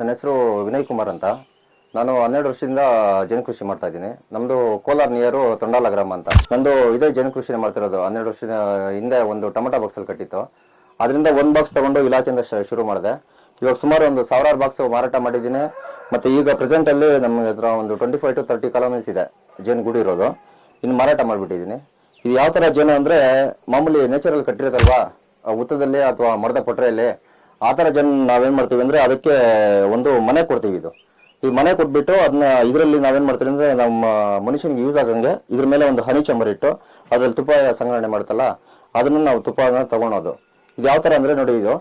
ನನ್ನ ಹೆಸರು ವಿನಯ್ ಕುಮಾರ್ ಅಂತ. ನಾನು ಹನ್ನೆರಡು ವರ್ಷದಿಂದ ಜೇನುಕೃಷಿ ಮಾಡ್ತಾ ಇದ್ದೀನಿ. ನಮ್ಮದು ಕೋಲಾರ ನಿಯರು ತೊಂಡಾಲ ಗ್ರಾಮ ಅಂತ. ನಂದು ಇದೇ ಜೇನುಕೃಷಿನೇ ಮಾಡ್ತಿರೋದು. ಹನ್ನೆರಡು ವರ್ಷದ ಹಿಂದೆ ಒಂದು ಟೊಮೆಟೊ ಬಾಕ್ಸಲ್ಲಿ ಕಟ್ಟಿತ್ತು. ಅದರಿಂದ ಒಂದು ಬಾಕ್ಸ್ ತಗೊಂಡು ಇಲಾಖೆಯಿಂದ ಶುರು ಮಾಡಿದೆ. ಇವಾಗ ಸುಮಾರು ಒಂದು ಸಾವಿರಾರು ಬಾಕ್ಸ್ ಮಾರಾಟ ಮಾಡಿದ್ದೀನಿ. ಮತ್ತೆ ಈಗ ಪ್ರೆಸೆಂಟ್ ಅಲ್ಲಿ ನಮ್ಮ ಹತ್ರ ಒಂದು twenty five to thirty colonies ಇದೆ. ಜೇನು ಗುಡಿ ಇರೋದು. ಇನ್ನು ಮಾರಾಟ ಮಾಡಿಬಿಟ್ಟಿದ್ದೀನಿ. ಇದು ಯಾವ ಥರ ಜೇನು ಅಂದರೆ ಮಾಮೂಲಿ ನೇಚರಲ್ಲಿ ಕಟ್ಟಿರೋದಲ್ವಾ? ಉತ್ತದಲ್ಲಿ ಅಥವಾ ಮರದ ಕೊಟ್ರೆಯಲ್ಲಿ ಆ ಥರ ಜನ ನಾವೇನ್ ಮಾಡ್ತೀವಿ ಅಂದ್ರೆ ಅದಕ್ಕೆ ಒಂದು ಮನೆ ಕೊಡ್ತೀವಿ ಇದು. ಈ ಮನೆ ಕೊಟ್ಬಿಟ್ಟು ಅದನ್ನ ಇದರಲ್ಲಿ ನಾವೇನ್ ಮಾಡ್ತೀವಿ ಅಂದ್ರೆ ನಮ್ಮ ಮನುಷ್ಯನಿಗೆ ಯೂಸ್ ಆಗಂಗೆ ಇದ್ರ ಮೇಲೆ ಒಂದು ಹನಿ ಚಂಬರ್ ಇಟ್ಟು ಅದ್ರಲ್ಲಿ ತುಪ್ಪ ಸಂಗ್ರಹಣೆ ಮಾಡ್ತಲ್ಲ, ಅದನ್ನ ನಾವು ತುಪ್ಪನ ತಗೊಳೋದು. ಇದು ಯಾವ ತರ ಅಂದ್ರೆ ನೋಡಿ ಇದು.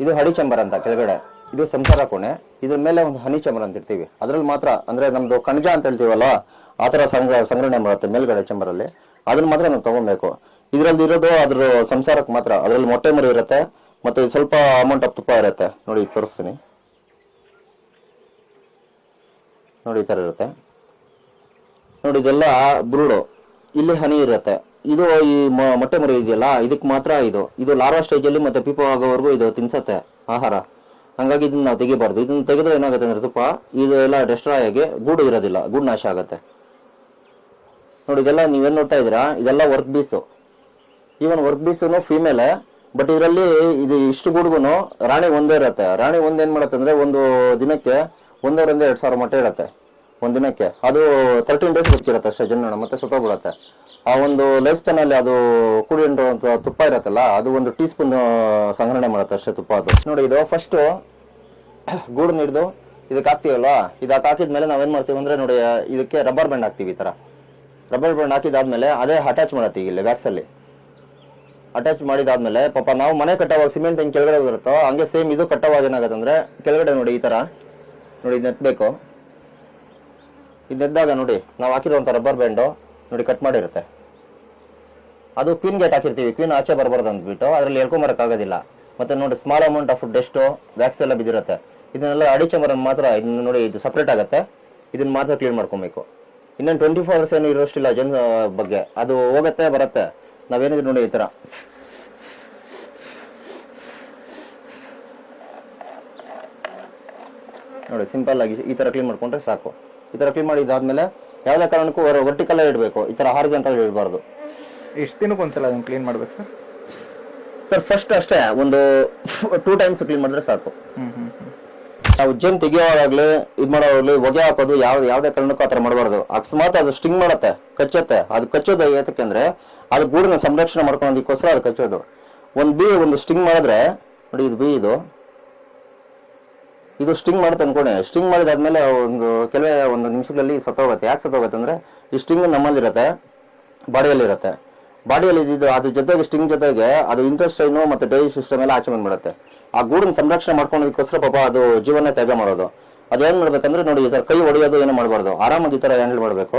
ಇದು ಹಡಿ ಚಂಬರ್ ಅಂತ ಕೆಳಗಡೆ. ಇದು ಸಂಸಾರ ಕೋಣೆ. ಇದ್ರ ಮೇಲೆ ಒಂದು ಹನಿ ಚಂಬರ್ ಅಂತ ಇರ್ತೀವಿ ಅದ್ರಲ್ಲಿ ಮಾತ್ರ ಅಂದ್ರೆ ನಮ್ದು ಕಣಜ ಅಂತ ಹೇಳ್ತೀವಲ್ಲ, ಆ ತರ ಸಂಗ್ರಹ ಸಂಗ್ರಹಣೆ ಮಾಡುತ್ತೆ ಮೇಲ್ಗಡೆ ಚಂಬರಲ್ಲಿ. ಅದನ್ನ ಮಾತ್ರ ನಾವು ತಗೊಬೇಕು. ಇದ್ರಲ್ಲಿ ಇರೋದು ಅದ್ರ ಸಂಸಾರಕ್ಕೆ ಮಾತ್ರ. ಅದ್ರಲ್ಲಿ ಮೊಟ್ಟೆ ಮರಿ ಇರುತ್ತೆ. ಮತ್ತೆ ಸ್ವಲ್ಪ ಅಮೌಂಟ್ ಆಫ್ ತುಪ್ಪ ಇರುತ್ತೆ. ನೋಡಿ, ತೋರಿಸ್ತೀನಿ. ನೋಡಿ, ಈ ಥರ ಇರುತ್ತೆ. ನೋಡಿ, ಇದೆಲ್ಲ ಬ್ರೂಡು ಇಲ್ಲಿ ಹನಿ ಇರುತ್ತೆ. ಇದು ಈ ಮೊಟ್ಟೆ ಮರಿ ಇದೆಯಲ್ಲ, ಇದಕ್ಕೆ ಮಾತ್ರ ಇದು. ಇದು ಲಾರ್ವಾ ಸ್ಟೇಜ್ ಅಲ್ಲಿ ಮತ್ತೆ ಪಿಪೋ ಆಗೋವರೆಗೂ ಇದು ತಿನ್ಸತ್ತೆ ಆಹಾರ. ಹಂಗಾಗಿ ಇದನ್ನ ನಾವು ತೆಗಿಬಾರ್ದು. ಇದನ್ನ ತೆಗೆದ್ರೆ ಏನಾಗುತ್ತೆ ಅಂದ್ರೆ ತುಪ್ಪ, ಇದು ಎಲ್ಲ ಡೆಸ್ಟ್ರಾಯ್ ಆಗಿ ಗೂಡು ಇರೋದಿಲ್ಲ. ಗೂಡು ನಾಶ ಆಗುತ್ತೆ. ನೋಡಿ, ಇದೆಲ್ಲ ನೀವೇನು ನೋಡ್ತಾ ಇದ್ದೀರಾ? ಇದೆಲ್ಲ work bees even work bees female but ಇದರಲ್ಲಿ ಇದು ಇಷ್ಟು ಗುಡ್ಗುನು ರಾಣಿ ಒಂದೇ ಇರುತ್ತೆ. ರಾಣಿ ಒಂದ್ ಏನ್ ಮಾಡತ್ತೆ ಅಂದ್ರೆ ಒಂದು ದಿನಕ್ಕೆ ಒಂದರಿಂದ ಎರಡು ಸಾವಿರ ಮೊಟ್ಟೆ ಇಡತ್ತೆ ಒಂದ್ ದಿನಕ್ಕೆ. ಅದು ತರ್ಟೀನ್ ಡೇಸ್ ಬಿಟ್ಟಿರತ್ತೆ ಅಷ್ಟೇ ಜನ ಮತ್ತೆ ಸುತ್ತೋಗ್ಬಿಡತ್ತೆ. ಆ ಒಂದು ಲೈಫ್ ಸ್ಪೈನ್ ಅಲ್ಲಿ ಅದು ಕುಡಿ ಅಂತ ತುಪ್ಪ ಇರತ್ತಲ್ಲ, ಅದು ಒಂದು ಟೀ ಸ್ಪೂನ್ ಸಂಗ್ರಹಣೆ ಮಾಡುತ್ತೆ ಅಷ್ಟೇ ತುಪ್ಪ ಅದು. ನೋಡಿ, ಇದು ಫಸ್ಟ್ ಗೂಡು ಹಿಡಿದು ಇದಕ್ಕೆ ಹಾಕ್ತೀವಲ್ಲ ಇದಕ್ಕೆ ಹಾಕಿದ್ಮೇಲೆ ನಾವೇನ್ ಮಾಡ್ತೀವಿ ಅಂದ್ರೆ ನೋಡಿ, ಇದಕ್ಕೆ ರಬ್ಬರ್ ಬ್ಯಾಂಡ್ ಹಾಕ್ತೀವಿ ಈ ತರ. ರಬ್ಬರ್ ಬ್ಯಾಂಡ್ ಹಾಕಿದಾದ್ಮೇಲೆ ಅದೇ ಅಟ್ಯಾಚ್ ಮಾಡತ್ತೀವಿ ಇಲ್ಲಿ ಅಲ್ಲಿ. ಅಟ್ಯಾಚ್ ಮಾಡಿದಾದ್ಮೇಲೆ, ಪಾಪ ನಾವು ಮನೆ ಕಟ್ಟೋವಾಗ ಸಿಮೆಂಟ್ ಹೆಂಗ್ ಕೆಳಗಡೆ ಬರುತ್ತೋ, ಹಂಗೆ ಸೇಮ್ ಇದು ಕಟ್ಟೋವಾಗ ಏನಾಗುತ್ತೆ ಅಂದ್ರೆ, ಕೆಳಗಡೆ ನೋಡಿ ಈ ತರ. ನೋಡಿ ಇದು ನೆತ್ಬೇಕು. ಇದು ನೆದ್ದಾಗ ನೋಡಿ, ನಾವು ಹಾಕಿರುವಂತ ರಬ್ಬರ್ ಬ್ಯಾಂಡು ನೋಡಿ ಕಟ್ ಮಾಡಿರುತ್ತೆ. ಅದು ಕ್ವೀನ್ ಗೇಟ್ ಹಾಕಿರ್ತೀವಿ. ಕ್ವೀನ್ ಆಚೆ ಬರಬಾರ್ದು ಅಂದ್ಬಿಟ್ಟು, ಅದರಲ್ಲಿ ಆಗೋದಿಲ್ಲ. ಮತ್ತೆ ನೋಡಿ small amount of dust wax ಎಲ್ಲ ಬಿದ್ದಿರುತ್ತೆ. ಇದನ್ನೆಲ್ಲ ಅಡಿಚಮರ ಮಾತ್ರ ಇದನ್ನ ನೋಡಿ ಇದು ಸಪ್ರೇಟ್ ಆಗುತ್ತೆ. ಇದನ್ನ ಮಾತ್ರ ಕ್ಲೀನ್ ಮಾಡ್ಕೊಬೇಕು. ಇನ್ನೊಂದು ಟ್ವೆಂಟಿ ಫೋರ್ ಅವರ್ಸ್ ಏನು ಇರೋಷ್ಟಿಲ್ಲ ಜನ ಬಗ್ಗೆ. ಅದು ಹೋಗುತ್ತೆ, ಬರುತ್ತೆ. ನಾವೇನಿದ್ರು ನೋಡಿ ಈ ತರ. ನೋಡಿ ಸಿಂಪಲ್ ಆಗಿ ಈ ತರ ಕ್ಲೀನ್ ಮಾಡ್ಕೊಂಡ್ರೆ ಸಾಕು. ಈ ತರ ಕ್ಲೀನ್ ಮಾಡಿದಾದ್ಮೇಲೆ ಯಾವುದೇ ಕಾರಣಕ್ಕೂ ವರ್ಟಿಕಲ್ ಇಡಬೇಕು. ಈ ತರ ಹಾರಿಜೆಂಟಲ್ ಇಡಬಾರ್ದು. ಎಷ್ಟು ದಿನಕ್ಕೆ ಒಂದ್ಸಲ ಅದನ್ನ ಕ್ಲೀನ್ ಮಾಡ್ಬೇಕು ಸರ್ ಸರ್ ಫಸ್ಟ್ ಅಷ್ಟೇ ಒಂದು ಟೂ ಟೈಮ್ಸ್ ಕ್ಲೀನ್ ಮಾಡಿದ್ರೆ ಸಾಕು. ನಾವು ಜೇನ್ ತೆಗಿಯೋವಾಗ್ಲಿ ಇದ್ ಮಾಡೋವಾಗ್ಲಿ ಹೊಗೆ ಹಾಕೋದು ಯಾವ ಯಾವ್ದೇ ಕಾರಣಕ್ಕೂ ಆತರ ಮಾಡಬಾರ್ದು. ಅಕಸ್ಮಾತ್ ಅದು ಸ್ಟಿಂಗ್ ಮಾಡತ್ತೆ ಕಚ್ಚತ್ತೆ. ಅದು ಕಚ್ಚೋದು ಏತಕ್ಕೆ ಅಂದ್ರೆ ಅದು ಗೂಡಿನ ಸಂರಕ್ಷಣೆ ಮಾಡ್ಕೊಳ್ಳೋದಕ್ಕೋಸ್ಕರ ಅದು ಕಚ್ಚೋದು. ಒಂದ್ ಬಿ ಒಂದು ಸ್ಟಿಂಗ್ ಮಾಡಿದ್ರೆ ನೋಡಿ ಇದು ಬಿ ಇದು. ಇದು ಸ್ಟಿಂಗ್ ಮಾಡುತ್ತೆ ಅನ್ಕೊಂಡೆ. ಸ್ಟಿಂಗ್ ಮಾಡಿದಾದ್ಮೇಲೆ ಒಂದು ಕೆಲವೇ ಒಂದು ನಿಮಿಷಗಳಲ್ಲಿ ಸತ್ತೋಗುತ್ತೆ. ಯಾಕೆ ಸತ್ತೋಗುತ್ತೆ ಅಂದ್ರೆ ಈ ಸ್ಟಿಂಗ್ ನಮ್ಮಲ್ಲಿರುತ್ತೆ. ಬಾಡಿಯಲ್ಲಿರುತ್ತೆ. ಬಾಡಿಯಲ್ಲಿ ಇದ್ದಿದ್ದು ಅದ್ರ ಜೊತೆಗೆ ಸ್ಟಿಂಗ್ ಜೊತೆಗೆ ಅದು ಇಂಟೆಸ್ಟೈನು ಮತ್ತೆ ಡೈ ಸಿಸ್ಟಮ್ ಎಲ್ಲ ಆಚೆ ಬಂದ್ಬಿಡುತ್ತೆ. ಆ ಗೂಡನ್ನು ಸಂರಕ್ಷಣೆ ಮಾಡ್ಕೊಳ್ಳೋದಕ್ಕೋಸ್ಕರ ಪಾಪ ಅದು ಜೀವನ ತ್ಯಾಗ ಮಾಡೋದು. ಅದೇನ್ ಮಾಡ್ಬೇಕಂದ್ರೆ ನೋಡಿ ಈ ತರ ಕೈ ಹೊಡೆಯೋದು ಏನು ಮಾಡಬಾರ್ದು. ಆರಾಮಾಗಿ ಈ ಥರ ಹ್ಯಾಂಡಲ್ ಮಾಡಬೇಕು.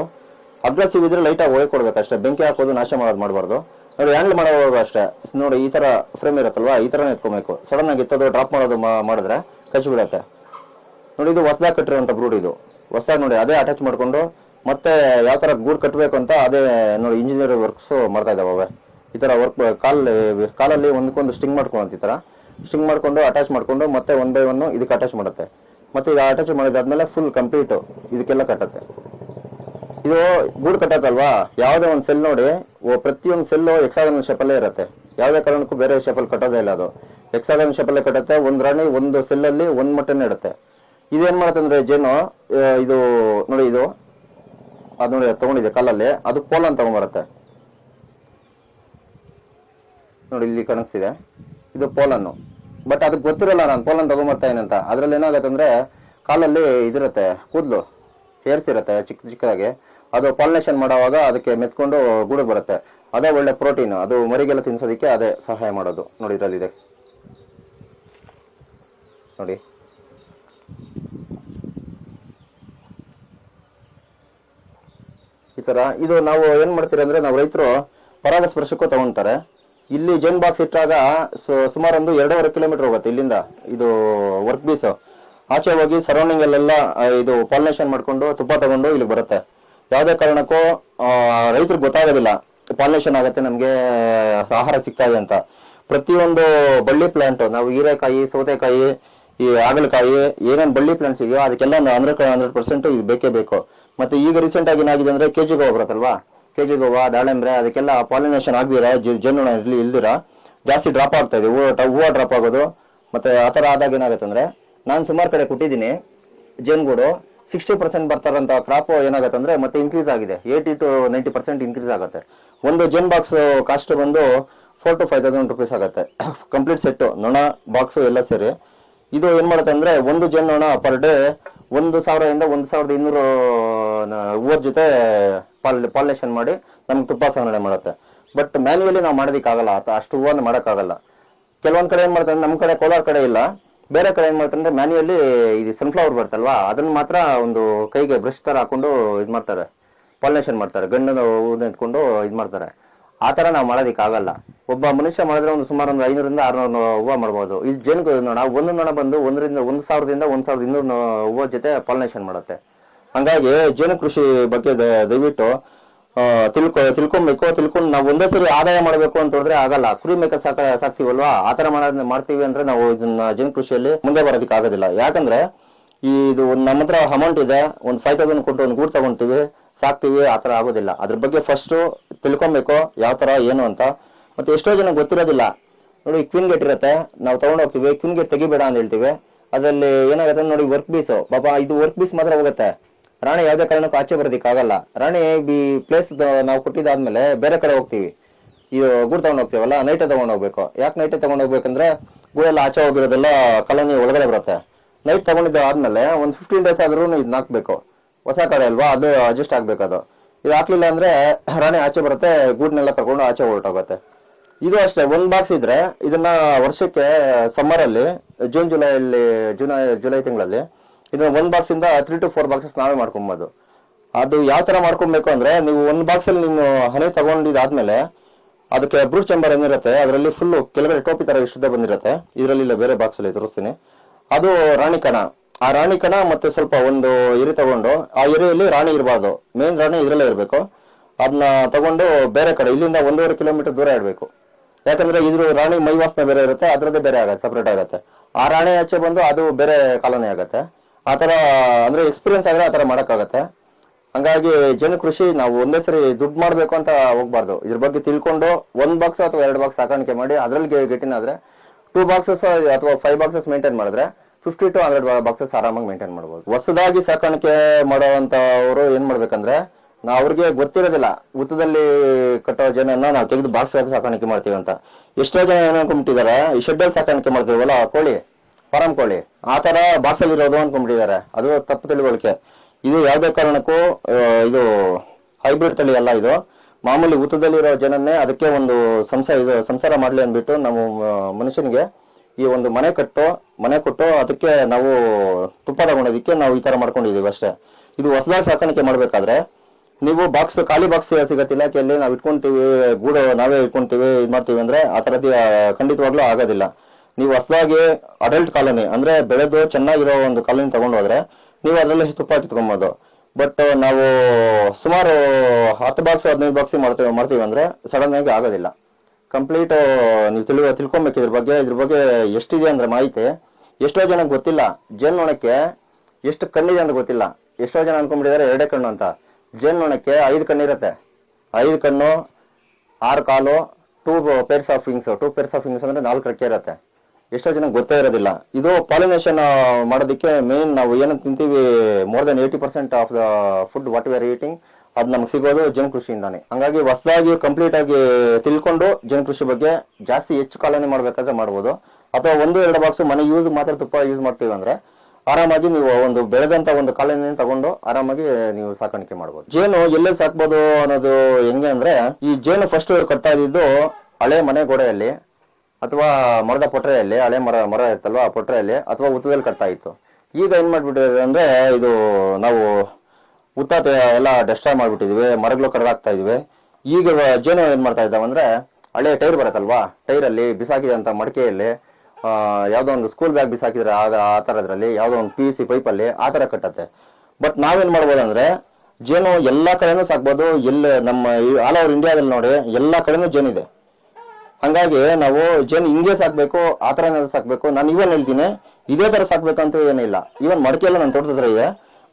ಅಗ್ರೆಸಿವ್ ಇದ್ರೆ ಲೈಟಾಗಿ ಹೋಗಿ ಕೊಡ್ಬೇಕು ಅಷ್ಟೇ. ಬೆಂಕಿ ಹಾಕೋದು ನಾಶ ಮಾಡೋದು ಮಾಡಬಾರ್ದು. ನೋಡಿ ಹ್ಯಾಂಡಲ್ ಮಾಡೋವಾಗ ಅಷ್ಟೇ. ನೋಡಿ ಈ ಥರ ಫ್ರೇಮ್ ಇರುತ್ತಲ್ವಾ? ಈ ಥರನೇ ಎತ್ಕೊಬೇಕು. ಸಡನ್ ಆಗಿ ಎತ್ತೋದು ಡ್ರಾಪ್ ಮಾಡೋದು ಮಾಡಿದ್ರೆ ಕಚ್ಚಿ ಬಿಡತ್ತೆ ನೋಡಿ, ಇದು ಹೊಸದಾಗಿ ಕಟ್ಟಿರುವಂತ ಬ್ರೂಡ್ ಇದು. ಹೊಸದಾಗಿ ನೋಡಿ, ಅದೇ ಅಟ್ಯಾಚ್ ಮಾಡಿಕೊಂಡು ಮತ್ತೆ ಯಾವ ತರ ಗೂಡ್ ಕಟ್ಟಬೇಕು ಅಂತ ಅದೇ ನೋಡಿ ಇಂಜಿನಿಯರ್ ವರ್ಕ್ಸ್ ಮಾಡ್ತಾ ಇದ್ದಾವೆ ಅವೇ. ಈ ತರ ವರ್ಕ್ ಕಾಲ್ ಕಾಲಲ್ಲಿ ಒಂದಕ್ಕೊಂದು ಸ್ಟಿಂಗ್ ಮಾಡ್ಕೊಂಡು ಈ ತರ. ಸ್ಟಿಂಗ್ ಮಾಡಿಕೊಂಡು ಅಟ್ಯಾಚ್ ಮಾಡಿಕೊಂಡು ಮತ್ತೆ ಒನ್ ಬೈ ಒನ್ ಇದಕ್ಕೆ ಅಟ್ಯಾಚ್ ಮಾಡುತ್ತೆ. ಮತ್ತೆ ಇದು ಅಟ್ಯಾಚ್ ಮಾಡಿದಾದ್ಮೇಲೆ ಫುಲ್ ಕಂಪ್ಲೀಟ್ ಇದಕ್ಕೆಲ್ಲ ಕಟ್ಟತ್ತೆ. ಇದು ಗೂಡು ಕಟ್ಟತ್ತಲ್ವಾ? ಯಾವುದೇ ಒಂದು ಸೆಲ್ ನೋಡಿ ಪ್ರತಿಯೊಂದು ಸೆಲ್ಲು ಎಕ್ಸಾಗನ್ ಶೇಪಲ್ಲೇ ಇರುತ್ತೆ. ಯಾವುದೇ ಕಾರಣಕ್ಕೂ ಬೇರೆ ಶೇಪಲ್ಲಿ ಕಟ್ಟೋದೇ ಇಲ್ಲ ಅದು. ಎಕ್ಸಾಗನ್ ಶೇಪಲ್ಲೇ ಕಟ್ಟತ್ತೆ, ಒಂದು ರಾಣಿ, ಒಂದು ಸೆಲ್ಲಲ್ಲಿ ಒಂದು ಮಟ್ಟನೇ ಇಡುತ್ತೆ. ಇದೇನ್ ಮಾಡುತ್ತೆ ಅಂದ್ರೆ ಜೇನು ಇದು ನೋಡಿ ಇದು. ಅದು ನೋಡಿ ತಗೊಂಡಿದೆ ಕಲ್ಲಲ್ಲಿ. ಅದು ಪೋಲನ್ ತಗೊಂಡ್ಬರುತ್ತೆ ನೋಡಿ ಇಲ್ಲಿ ಕಾಣಿಸ್ತಿದೆ. ಇದು ಪೋಲನ್ನು ಬಟ್ ಅದಕ್ಕೆ ಗೊತ್ತಿರಲ್ಲ ನಾನು ಪೋಲನ್ ತಗೊಂಬರ್ತಾ ಅಂತ. ಅದ್ರಲ್ಲಿ ಏನಾಗುತ್ತೆ ಅಂದ್ರೆ ಕಾಲಲ್ಲಿ ಇದಿರುತ್ತೆ, ಕೂದಲು ಹೇರ್ಸ್ ಚಿಕ್ಕ ಚಿಕ್ಕದಾಗಿ. ಅದು ಪಾಲಿನೇಷನ್ ಮಾಡುವಾಗ ಅದಕ್ಕೆ ಮೆತ್ಕೊಂಡು ಗೂಡಿಗೆ ಬರುತ್ತೆ. ಅದೇ ಒಳ್ಳೆ ಪ್ರೋಟೀನ್. ಅದು ಮರಿಗೆಲ್ಲ ತಿನ್ಸೋದಕ್ಕೆ ಅದೇ ಸಹಾಯ ಮಾಡೋದು. ನೋಡಿ ಇದರಲ್ಲಿದೆ. ನೋಡಿ. ಈ ತರ. ಇದು ನಾವು ಏನ್ ಮಾಡ್ತೀರಿ ಅಂದ್ರೆ ನಾವು ರೈತರು ಪರಾಗಸ್ಪರ್ಶಕ್ಕೂ ತಗೊಂತಾರೆ. ಇಲ್ಲಿ ಜೇನ್ ಬಾಕ್ಸ್ ಇಟ್ಟಾಗ ಸುಮಾರು ಒಂದು ಎರಡೂವರೆ ಕಿಲೋಮೀಟರ್ ಹೋಗುತ್ತೆ ಇಲ್ಲಿಂದ. ಇದು ವರ್ಕ್ ಬೀಸ್ ಆಚೆ ಹೋಗಿ ಸರೌಂಡಿಂಗ್ ಅಲ್ಲೆಲ್ಲ ಇದು ಪಾಲಿನೇಷನ್ ಮಾಡ್ಕೊಂಡು ತುಪ್ಪ ತಗೊಂಡು ಇಲ್ಲಿ ಬರುತ್ತೆ. ಯಾವುದೇ ಕಾರಣಕ್ಕೂ ರೈತರಿಗೆ ಗೊತ್ತಾಗೋದಿಲ್ಲ ಪಾಲಿನೇಷನ್ ಆಗುತ್ತೆ, ನಮ್ಗೆ ಆಹಾರ ಸಿಗ್ತಾ ಇದೆ ಅಂತ. ಪ್ರತಿಯೊಂದು ಬಳ್ಳಿ ಪ್ಲಾಂಟ್ ನಾವು ಹೀರೆಕಾಯಿ, ಸೌತೆಕಾಯಿ, ಈ ಹಾಗಲಕಾಯಿ, ಏನೇನು ಬಳ್ಳಿ ಪ್ಲಾಂಟ್ಸ್ ಇದೆಯೋ ಅದಕ್ಕೆಲ್ಲ ಒಂದು ಹಂಡ್ರೆಡ್ ಹಂಡ್ರೆಡ್ ಪರ್ಸೆಂಟ್ ಇದು ಬೇಕೇ ಬೇಕು. ಮತ್ತೆ ಈಗ ರೀಸೆಂಟ್ ಆಗಿ ಏನಾಗಿದೆ ಅಂದ್ರೆ ಕೆಜಿ ಗೋವಾ ಬರುತ್ತಲ್ವಾ? ಕೆಜಿ ಗೋವಾ ದಾಳಿಂಬ್ರೆ ಅದಕ್ಕೆಲ್ಲ ಪಾಲಿನೇಷನ್ ಆಗದಿರ? ಜೇನುಣ ಇರ್ಲಿ ಇಲ್ದಿರ? ಜಾಸ್ತಿ ಡ್ರಾಪ್ ಆಗ್ತಾ ಇದೆ. ಹೂವು ಹೂವು ಡ್ರಾಪ್ ಆಗೋದು. ಮತ್ತೆ ಆ ಥರ ಆದಾಗ ಏನಾಗುತ್ತೆ ಅಂದ್ರೆ, ನಾನು ಸುಮಾರು ಕಡೆ ಕೊಟ್ಟಿದ್ದೀನಿ, ಜೇನುಗೂಡು. ಸಿಕ್ಸ್ಟಿ ಪರ್ಸೆಂಟ್ ಬರ್ತಾರಂತ ಕ್ರಾಪ್ ಏನಾಗುತ್ತೆ ಅಂದ್ರೆ, ಮತ್ತೆ ಇನ್ಕ್ರೀಸ್ ಆಗಿದೆ. Eighty to ninety percent increase ಆಗುತ್ತೆ. ಒಂದು ಜೇನ್ ಬಾಕ್ಸ್ ಕಾಸ್ಟ್ ಬಂದು four to five thousand rupees ಆಗುತ್ತೆ. ಕಂಪ್ಲೀಟ್ ಸೆಟ್ ನೊಣ ಬಾಕ್ಸ್ ಎಲ್ಲ ಸೇರಿ. ಇದು ಏನ್ ಮಾಡುತ್ತೆ ಅಂದ್ರೆ, ಒಂದು ಜೇನು ನೊಣ ಪರ್ ಡೇ ಒಂದು ಸಾವಿರದಿಂದ ಒಂದು ಸಾವಿರದ ಇನ್ನೂರು ಹೂವದ ಜೊತೆ ಪಾಲ್, ಪಾಲಿನೇಷನ್ ಮಾಡಿ ನಮ್ಗೆ ತುಪ್ಪ ಸಂಗ್ರಹಣೆ ಮಾಡುತ್ತೆ. ಬಟ್ ಮ್ಯಾನ್ಯಲಿ ನಾವು ಮಾಡೋದಕ್ಕಾಗಲ್ಲ, ಆತ ಅಷ್ಟು ಹೂವನ್ನು ಮಾಡೋಕ್ಕಾಗಲ್ಲ. ಕೆಲವೊಂದು ಕಡೆ ಏನು ಮಾಡ್ತಾರೆ ನಮ್ಮ ಕಡೆ, ಕೋಲಾರ ಕಡೆ ಇಲ್ಲ. ಬೇರೆ ಕಡೆ ಏನು ಮಾಡ್ತಾರೆ ಅಂದರೆ ಮ್ಯಾನ್ಯಲಿ ಇದು ಸನ್ಫ್ಲವರ್ ಬರುತ್ತಲ್ವಾ, ಅದನ್ನು ಮಾತ್ರ ಒಂದು ಕೈಗೆ ಬ್ರಷ್ ಥರ ಹಾಕೊಂಡು ಇದು ಮಾಡ್ತಾರೆ. ಪಾಲಿನೇಷನ್ ಮಾಡ್ತಾರೆ, ಗಂಡನ ಹೂವನ್ನ ಎತ್ಕೊಂಡು ಇದು ಮಾಡ್ತಾರೆ. ಆ ಥರ ನಾವು ಮಾಡೋದಕ್ಕಾಗಲ್ಲ. ಒಬ್ಬ ಮನುಷ್ಯ ಮಾಡಿದ್ರೆ ಒಂದು ಸುಮಾರು ಒಂದು ಐನೂರಿಂದ ಆರುನೂರು ಹೂವು ಮಾಡ್ಬೋದು. ಇದು ಜೇನು ನೋಡ, ಒಂದು ನೊಣ ಬಂದು ಒಂದರಿಂದ ಒಂದು ಸಾವಿರದಿಂದ ಒಂದು ಸಾವಿರದ ಇನ್ನೂರು ಹೂವು ಜೊತೆ ಪಾಲಿನೇಷನ್ ಮಾಡುತ್ತೆ. ಹಂಗಾಗಿ ಜೇನು ಕೃಷಿ ಬಗ್ಗೆ ದಯವಿಟ್ಟು ತಿಳ್ಕೊ ತಿಳ್ಕೊಬೇಕು, ತಿಳ್ಕೊಂಡು ನಾವು ಒಂದೇ ಸರಿ ಆದಾಯ ಮಾಡಬೇಕು ಅಂತ ಹೇಳಿದ್ರೆ ಆಗಲ್ಲ. ಕುರಿ ಮೇಕೆ ಸಾಕ ಸಾಕ್ತಿವಲ್ವಾ? ಆ ಥರ ಮಾಡ್ತೀವಿ ಅಂದ್ರೆ ನಾವು ಇದನ್ನ ಜೇನು ಕೃಷಿಯಲ್ಲಿ ಮುಂದೆ ಬರೋದಕ್ಕೆ ಆಗೋದಿಲ್ಲ. ಯಾಕಂದ್ರೆ ಈ ಇದು ಒಂದು ನಮ್ಮ ಹತ್ರ ಅಮೌಂಟ್ ಇದೆ. ಒಂದು ಫೈವ್ ತೌಸಂಡ್ ಕೊಟ್ಟು ಒಂದು ಗೂಡ್ ತಗೊಂತೀವಿ, ಸಾಕ್ತಿವಿ, ಆ ಥರ ಆಗೋದಿಲ್ಲ. ಅದ್ರ ಬಗ್ಗೆ ಫಸ್ಟ್ ತಿಳ್ಕೊಬೇಕು ಯಾವ ತರ, ಏನು ಅಂತ. ಮತ್ತೆ ಎಷ್ಟೋ ಜನ ಗೊತ್ತಿರೋದಿಲ್ಲ. ನೋಡಿ ಕ್ವಿನ್ ಗೇಟ್ ಇರುತ್ತೆ. ನಾವು ತಗೊಂಡು ಹೋಗ್ತೀವಿ. ಕ್ವಿನ್ ಗೇಟ್ ತೆಗಿಬೇಡ ಅಂತ ಹೇಳ್ತೀವಿ. ಅದರಲ್ಲಿ ಏನಾಗುತ್ತೆ ನೋಡಿ ವರ್ಕ್ ಪೀಸ್ ಪಾಪ, ಇದು ವರ್ಕ್ ಪೀಸ್ ಮಾತ್ರ ಹೋಗುತ್ತೆ. ರಾಣಿ ಯಾವುದೇ ಕಾರಣಕ್ಕೂ ಆಚೆ ಬರೋದಕ್ಕಾಗಲ್ಲ. ರಾಣಿ ಬಿ ಪ್ಲೇಸ್ ನಾವು ಕೊಟ್ಟಿದ್ದಾದ್ಮೇಲೆ ಬೇರೆ ಕಡೆ ಹೋಗ್ತೀವಿ. ಇದು ಗೂಡು ತಗೊಂಡು ಹೋಗ್ತೀವಲ್ಲ ನೈಟೇ ತೊಗೊಂಡು ಹೋಗ್ಬೇಕು. ಯಾಕೆ ನೈಟೇ ತೊಗೊಂಡು ಹೋಗ್ಬೇಕಂದ್ರೆ ಗೂಡೆಲ್ಲ ಆಚೆ ಹೋಗಿರೋದೆಲ್ಲ ಕಾಲೋನಿ ಒಳಗಡೆ ಬರುತ್ತೆ. ನೈಟ್ ತಗೊಂಡಿದ್ದ ಆದ್ಮೇಲೆ ಒಂದು ಫಿಫ್ಟೀನ್ ಡೇಸ್ ಆದ್ರೂ ಇದನ್ನ ಹಾಕ್ಬೇಕು. ಹೊಸ ಕಡೆ ಅಲ್ವಾ? ಅದು ಅಡ್ಜಸ್ಟ್ ಆಗ್ಬೇಕು ಅದು. ಇದು ಹಾಕ್ಲಿಲ್ಲ ಅಂದ್ರೆ ರಾಣಿ ಆಚೆ ಬರುತ್ತೆ, ಗೂಡ್ನೆಲ್ಲ ಕರ್ಕೊಂಡು ಆಚೆ ಹೊರಟೋಗುತ್ತೆ. ಇದು ಅಷ್ಟೇ, ಒಂದ್ ಬಾಕ್ಸ್ ಇದ್ರೆ ಇದನ್ನ ವರ್ಷಕ್ಕೆ ಸಮ್ಮರ್ ಅಲ್ಲಿ ಜೂನ್ ಜುಲೈ ಅಲ್ಲಿ ಜುಲೈ ಜುಲೈ ತಿಂಗಳಲ್ಲಿ ಇದನ್ನ ಒಂದ್ ಬಾಕ್ಸ್ ಇಂದ ತ್ರೀ ಟು ಫೋರ್ ಬಾಕ್ಸಸ್ ನಾವೇ ಮಾಡ್ಕೊಬೋದು. ಅದು ಯಾವ ತರ ಮಾಡ್ಕೊಬೇಕು ಅಂದ್ರೆ, ನೀವು ಒಂದ್ ಬಾಕ್ಸ್ ಅಲ್ಲಿ ನೀವು ಹನಿ ತಗೊಂಡಿದ್ದಾದ್ಮೇಲೆ ಅದಕ್ಕೆ ಬ್ರೂಟ್ ಚಂಬರ್ ಏನಿರುತ್ತೆ, ಅದರಲ್ಲಿ ಫುಲ್ ಕೆಳಗಡೆ ಟೋಪಿ ತರ ಇಷ್ಟದ ಬಂದಿರುತ್ತೆ. ಇದರಲ್ಲಿ ಇಲ್ಲ, ಬೇರೆ ಬಾಕ್ಸ್ ಅಲ್ಲಿ ತೋರಿಸ್ತೀನಿ. ಅದು ರಾಣಿ ಕಣ. ಆ ರಾಣಿ ಕಣ ಮತ್ತೆ ಸ್ವಲ್ಪ ಒಂದು ಇರಿ ತಗೊಂಡು, ಆ ಇರಿಯಲ್ಲಿ ರಾಣಿ ಇರಬಾರ್ದು. ಮೇನ್ ರಾಣಿ ಇದ್ರಲ್ಲೇ ಇರಬೇಕು. ಅದನ್ನ ತಗೊಂಡು ಬೇರೆ ಕಡೆ, ಇಲ್ಲಿಂದ ಒಂದೂವರೆ ಕಿಲೋಮೀಟರ್ ದೂರ ಇಡಬೇಕು ಯಾಕಂದ್ರೆ ಇದ್ರ ರಾಣಿ ಮೈ ವಾಸನೆ ಬೇರೆ ಇರುತ್ತೆ, ಅದರದ್ದೇ ಬೇರೆ ಆಗುತ್ತೆ ಸಪ್ರೇಟ್ ಆಗುತ್ತೆ. ಆ ರಾಣಿ ಆಚೆ ಬಂದು ಅದು ಬೇರೆ ಕಾಲೋನಿ ಆಗುತ್ತೆ. ಆ ತರ ಅಂದ್ರೆ ಎಕ್ಸ್ಪೀರಿಯನ್ಸ್ ಆದ್ರೆ ಆ ತರ ಮಾಡಕ್ಕಾಗತ್ತೆ. ಹಂಗಾಗಿ ಜನ ಕೃಷಿ, ನಾವು ಒಂದೇ ಸರಿ ದುಡ್ಡು ಮಾಡ್ಬೇಕು ಅಂತ ಹೋಗ್ಬಾರ್ದು. ಇದ್ರ ಬಗ್ಗೆ ತಿಳ್ಕೊಂಡು ಒಂದ್ ಬಾಕ್ಸ್ ಅಥವಾ ಎರಡು ಬಾಕ್ಸ್ ಸಾಕಾಣಿಕೆ ಮಾಡಿ ಅದ್ರಲ್ಲಿ ಗೆಟಿನ್ ಆದ್ರೆ ಟೂ ಬಾಕ್ಸಸ್ ಅಥವಾ ಫೈವ್ ಬಾಕ್ಸಸ್ ಮೇಂಟೈನ್ ಮಾಡಿದ್ರೆ ಫಿಫ್ಟಿ ಟು ಹಂಡ್ರೆಡ್ ಬಾಕ್ಸಸ್ ಆರಾಮಾಗಿ ಮೇಂಟೈನ್ ಮಾಡ್ಬೋದು. ಹೊಸದಾಗಿ ಸಾಕಾಣಿಕೆ ಮಾಡುವಂತವರು ಏನ್ ಮಾಡ್ಬೇಕಂದ್ರೆ ನಾವು ಅವ್ರಿಗೆ ಗೊತ್ತಿರೋದಿಲ್ಲ ಉತ್ತದಲ್ಲಿ ಕಟ್ಟೋ ಜನನ ನಾವು ತೆಗೆದು ಬಾಕ್ಸ್ ಸಾಕಾಣಿಕೆ ಮಾಡ್ತೀವಿ ಅಂತ. ಎಷ್ಟೋ ಜನ ಏನು ಅನ್ಕೊಂಡ್ಬಿಟ್ಟಿದ್ದಾರೆ, ಈ ಶೆಡ್ಡಲ್ಲಿ ಸಾಕಾಣಿಕೆ ಮಾಡ್ತೀವಲ್ಲ ಕೋಳಿ, ಫಾರಂ ಕೋಳಿ, ಆ ತರ ಬಾಕ್ಸ್ ಅಲ್ಲಿ ಇರೋದು ಅನ್ಕೊಂಡ್ಬಿಟ್ಟಿದ್ದಾರೆ. ಅದು ತಪ್ಪು ತಿಳುವಳಿಕೆ. ಇದು ಯಾವುದೇ ಕಾರಣಕ್ಕೂ ಇದು ಹೈಬ್ರಿಡ್ ತಳಿ ಅಲ್ಲ ಇದು. ಮಾಮೂಲಿ ಉತ್ತದಲ್ಲಿರೋ ಜನನ್ನೇ ಅದಕ್ಕೆ ಒಂದು ಸಂಸಾರ ಇದು, ಸಂಸಾರ ಮಾಡ್ಲಿ ಅಂದ್ಬಿಟ್ಟು ನಾವು ಮನುಷ್ಯನಿಗೆ ಈ ಒಂದು ಮನೆ ಕಟ್ಟೋ, ಮನೆ ಕೊಟ್ಟು ಅದಕ್ಕೆ ನಾವು ತುಪ್ಪ ತಗೊಳೋದಕ್ಕೆ ನಾವು ಈ ತರ ಮಾಡ್ಕೊಂಡಿದೀವಿ ಅಷ್ಟೇ. ಇದು ಹೊಸದಾಗಿ ಸಾಕಾಣಿಕೆ ಮಾಡ್ಬೇಕಾದ್ರೆ ನೀವು ಬಾಕ್ಸ್ ಖಾಲಿ ಬಾಕ್ಸ್ ಸಿಗತ್ತೆ ಇಲಾಖೆಯಲ್ಲಿ ನಾವು ಇಟ್ಕೊಂತೀವಿ, ಗೂಡು ನಾವೇ ಇಟ್ಕೊಂತೀವಿ, ಇದು ಮಾಡ್ತೀವಿ ಅಂದ್ರೆ ಆ ತರದ ಖಂಡಿತವಾಗ್ಲೂ ಆಗೋದಿಲ್ಲ. ನೀವು ಹೊಸದಾಗಿ ಅಡಲ್ಟ್ ಕಾಲೋನಿ ಅಂದ್ರೆ ಬೆಳೆದು ಚೆನ್ನಾಗಿರೋ ಒಂದು ಕಾಲೋನಿ ತಗೊಂಡು ನೀವು ಅದರಲ್ಲಿ ತುಪ್ಪ ಕಿತ್ಕೊಬೋದು ಬಟ್ ನಾವು ಸುಮಾರು ಹತ್ತು ಬಾಕ್ಸ್ ಹದಿನೈದು ಬಾಕ್ಸ್ ಮಾಡ್ತೀವಿ ಮಾಡ್ತೀವಿ ಅಂದ್ರೆ ಸಡನ್ ಆಗಿ ಆಗೋದಿಲ್ಲ. ಕಂಪ್ಲೀಟ್ ನೀವು ತಿಳಿ ತಿಳ್ಕೊಬೇಕು ಇದ್ರ ಬಗ್ಗೆ. ಇದ್ರ ಬಗ್ಗೆ ಎಷ್ಟಿದೆ ಅಂದ್ರೆ ಮಾಹಿತಿ. ಎಷ್ಟೋ ಜನಕ್ಕೆ ಗೊತ್ತಿಲ್ಲ. ಜೇನುನೊಣಕ್ಕೆ ಎಷ್ಟು ಕಣ್ಣಿದೆ ಅಂತ ಗೊತ್ತಿಲ್ಲ. ಎಷ್ಟೋ ಜನ ಅನ್ಕೊಂಡ್ಬಿಟ್ಟಿದ್ದಾರೆ, ಎರಡೇ ಕಣ್ಣು ಅಂತ. ಜೇನುನೊಣಕ್ಕೆ ಐದು ಕಣ್ಣಿರುತ್ತೆ ಐದು ಕಣ್ಣು, ಆರು ಕಾಲು two pairs of wings two pairs of wings ಅಂದ್ರೆ ನಾಲ್ಕು ರೆಕ್ಕೆ ಇರುತ್ತೆ. ಎಷ್ಟೋ ಜನಕ್ಕೆ ಗೊತ್ತೇ ಇರೋದಿಲ್ಲ. ಇದು ಪಾಲಿನೇಷನ್ ಮಾಡೋದಕ್ಕೆ ಮೇನ್ ನಾವು ಏನು ತಿಂತೀವಿ more than eighty percent of the food what we are eating ಅದು ನಮ್ಗೆ ಸಿಗೋದು ಜನ ಕೃಷಿಯಿಂದಾನೆ. ಹಂಗಾಗಿ ಹೊಸದಾಗಿ ಕಂಪ್ಲೀಟ್ ಆಗಿ ತಿಳ್ಕೊಂಡು ಜನ ಕೃಷಿ ಬಗ್ಗೆ ಜಾಸ್ತಿ ಹೆಚ್ಚು ಕಾಲನೆ ಮಾಡ್ಬೇಕಾದ್ರೆ ಮಾಡ್ಬೋದು. ಅಥವಾ ಒಂದು ಎರಡು ಬಾಕ್ಸ್ ಮನೆ ಯೂಸ್ ಮಾತ್ರ ತುಪ್ಪ ಯೂಸ್ ಮಾಡ್ತೀವಿ ಅಂದ್ರೆ ಆರಾಮಾಗಿ ನೀವು ಒಂದು ಬೆಳೆದಂತ ಒಂದು ಕಾಲನಿ ತಗೊಂಡು ಆರಾಮಾಗಿ ನೀವು ಸಾಕಾಣಿಕೆ ಮಾಡ್ಬೋದು. ಜೇನು ಎಲ್ಲೆಲ್ಲಿ ಸಾಕ್ಬೋದು ಅನ್ನೋದು ಹೆಂಗೆ ಅಂದ್ರೆ ಈ ಜೇನು ಫಸ್ಟ್ ಕಟ್ತಾ ಇದ್ದಿದ್ದು ಹಳೆ ಮನೆ ಗೋಡೆಯಲ್ಲಿ ಅಥವಾ ಮರದ ಪೊಟ್ರೆಯಲ್ಲಿ, ಹಳೆ ಮರ ಮರ ಇರ್ತಲ್ವಾ ಆ ಪೊಟ್ರೆಯಲ್ಲಿ ಅಥವಾ ಉತ್ತದಲ್ಲಿ ಕಟ್ತಾ ಇತ್ತು. ಈಗ ಏನ್ ಮಾಡ್ಬಿಟ್ಟಿದೆ ಅಂದ್ರೆ ಇದು ನಾವು ಉತ್ತ ಎಲ್ಲ ಡೆಸ್ಟ್ರಾಯ್ ಮಾಡಿಬಿಟ್ಟಿದ್ವಿ, ಮರಗಳು ಕಡ್ದಾಕ್ತಾ ಇದ್ವಿ. ಈಗ ಜೇನು ಏನ್ ಮಾಡ್ತಾ ಇದ್ದಾವೆ ಅಂದ್ರೆ, ಹಳೆ ಟೈರ್ ಬರುತ್ತಲ್ವಾ? ಟೈರಲ್ಲಿ ಬಿಸಾಕಿದಂತ ಮಡಿಕೆಯಲ್ಲಿ ಯಾವ್ದೋ ಒಂದು ಸ್ಕೂಲ್ ಬ್ಯಾಗ್ ಬಿಸಾಕಿದ್ರೆ ಆಗ ಆ ತರದ್ರಲ್ಲಿ, ಯಾವ್ದೋ ಒಂದು ಪಿ ಸಿ ಪೈಪಲ್ಲಿ ಆ ತರ ಕಟ್ಟತ್ತೆ. ಬಟ್ ನಾವೇನ್ ಮಾಡ್ಬೋದು ಅಂದ್ರೆ ಜೇನು ಎಲ್ಲಾ ಕಡೆನೂ ಸಾಕ್ಬೋದು. ಎಲ್ಲ ನಮ್ಮ ಆಲ್ ಓವರ್ ಇಂಡಿಯಾದಲ್ಲಿ ನೋಡಿ, ಎಲ್ಲಾ ಕಡೆನೂ ಜೇನಿದೆ ಹಂಗಾಗಿ ನಾವು ಜೇನು ಹಿಂಗೆ ಸಾಕ್ಬೇಕು, ಆ ಥರನೇ ಸಾಕ್ಬೇಕು. ನಾನು ಇವನ್ ಹೇಳ್ತೀನಿ, ಇದೇ ತರ ಅಂತ ಏನಿಲ್ಲ. ಇವನ್ ಮಡಿಕೆಲ್ಲ ನನ್ನ ತೋಟದ ಇದೆ.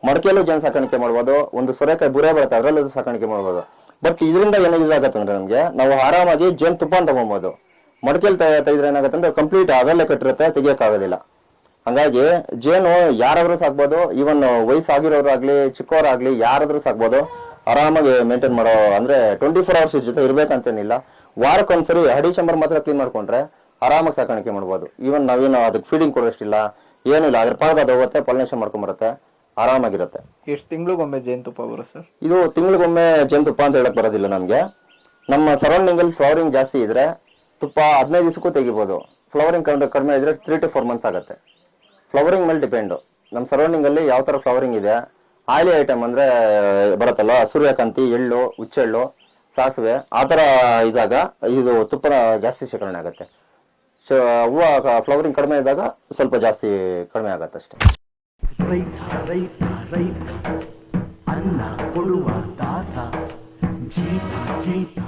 ಮಡಕೆಯಲ್ಲೂ ಜನ ಸಾಕಾಣಿಕೆ ಮಾಡ್ಬೋದು, ಒಂದು ಸೊರೆಕಾಯಿ ಬುರೆ ಬರುತ್ತೆ, ಅದರಲ್ಲೂ ಸಾಕಾಣಿಕೆ ಮಾಡ್ಬೋದು. ಬಟ್ ಇದರಿಂದ ಏನೋ ಯೂಸ್ ಆಗುತ್ತೆ ಅಂದ್ರೆ ನಮಗೆ, ನಾವು ಆರಾಮಾಗಿ ಜೇನು ತುಪ್ಪ ತಗೊಬೋದು. ಮಡಕೆಯಲ್ಲಿ ತೆಗೆದ್ರೆ ಏನಾಗುತ್ತೆ ಅಂದ್ರೆ ಕಂಪ್ಲೀಟ್ ಅದರಲ್ಲೇ ಕಟ್ಟಿರುತ್ತೆ, ತೆಗಿಯೋಕ್ಕಾಗೋದಿಲ್ಲ. ಹಂಗಾಗಿ ಜೇನು ಯಾರಾದ್ರೂ ಸಾಕ್ಬೋದು ಈವನ್ ವಯಸ್ಸಾಗಿರೋರಾಗ್ಲಿ ಚಿಕ್ಕವರಾಗ್ಲಿ ಯಾರಾದ್ರೂ ಸಾಕ್ಬೋದು, ಆರಾಮಾಗಿ ಮೇಂಟೈನ್ ಮಾಡೋ ಅಂದ್ರೆ ಟ್ವೆಂಟಿ ಫೋರ್ ಅವರ್ಸ್ ಜೊತೆ ಇರ್ಬೇಕಂತೇನಿಲ್ಲ. ವಾರಕ್ಕೊಂದ್ಸರಿ ಹಡಿ ಚಂಬರ್ ಮಾತ್ರ ಕ್ಲೀನ್ ಮಾಡ್ಕೊಂಡ್ರೆ ಆರಾಮಾಗಿ ಸಾಕಾಣಿಕೆ ಮಾಡ್ಬೋದು. ಈವನ್ ನಾವೇನು ಅದಕ್ಕೆ ಫೀಡಿಂಗ್ ಕೊಡೋಷ್ಟಿಲ್ಲ, ಏನೂ ಇಲ್ಲ. ಅದ್ರ ಪಾರ್ಗ ಅದು ಹೋಗುತ್ತೆ ಪಾಲಿನೇಷನ್ ಮಾಡ್ಕೊಂಬರುತ್ತೆ. ಆರಾಮಾಗಿರುತ್ತೆ. ಎಷ್ಟು ತಿಂಗಳಿಗೊಮ್ಮೆ ಜೇನುತುಪ್ಪ ಬರುತ್ತೆ ಸರ್? ಇದು ತಿಂಗಳಿಗೊಮ್ಮೆ ಜೇನುತುಪ್ಪ ಅಂತ ಹೇಳಕ್ ಬರೋದಿಲ್ಲ ನಮಗೆ. ನಮ್ಮ ಸರೌಂಡಿಂಗ್ ಅಲ್ಲಿ ಫ್ಲವರಿಂಗ್ ಜಾಸ್ತಿ ಇದ್ರೆ ತುಪ್ಪ ಹದಿನೈದು ದಿವಸಕ್ಕೂ ತೆಗಿಬೋದು. ಫ್ಲವರಿಂಗ್ ಕಡಿಮೆ ಇದ್ರೆ ತ್ರೀ ಟು ಫೋರ್ ಮಂತ್ಸ್ ಆಗುತ್ತೆ. ಫ್ಲವರಿಂಗ್ ಮೇಲೆ ಡಿಪೆಂಡು ನಮ್ಮ ಸರೌಂಡಿಂಗ್ ಅಲ್ಲಿ ಯಾವ ತರ ಫ್ಲವರಿಂಗ್ ಇದೆ ಆಯಿಲಿ ಐಟಮ್ ಅಂದ್ರೆ ಬರುತ್ತಲ್ಲ ಸೂರ್ಯಕಾಂತಿ ಎಳ್ಳು ಹುಚ್ಚೆಳ್ಳು ಸಾಸಿವೆ ಆ ಥರ ಇದ್ದಾಗ ಇದು ತುಪ್ಪನ ಜಾಸ್ತಿ ಶೇಖರಣೆ ಆಗುತ್ತೆ. ಸೊ ಹೂವು ಫ್ಲವರಿಂಗ್ ಕಡಿಮೆ ಇದ್ದಾಗ ಸ್ವಲ್ಪ ಜಾಸ್ತಿ ಕಡಿಮೆ ಆಗುತ್ತೆ ಅಷ್ಟೇ. ரைட்டா ரைட்டா ரைட்டா அண்ணா கொடுவா தாத்தா. ஜீதா ஜீதா.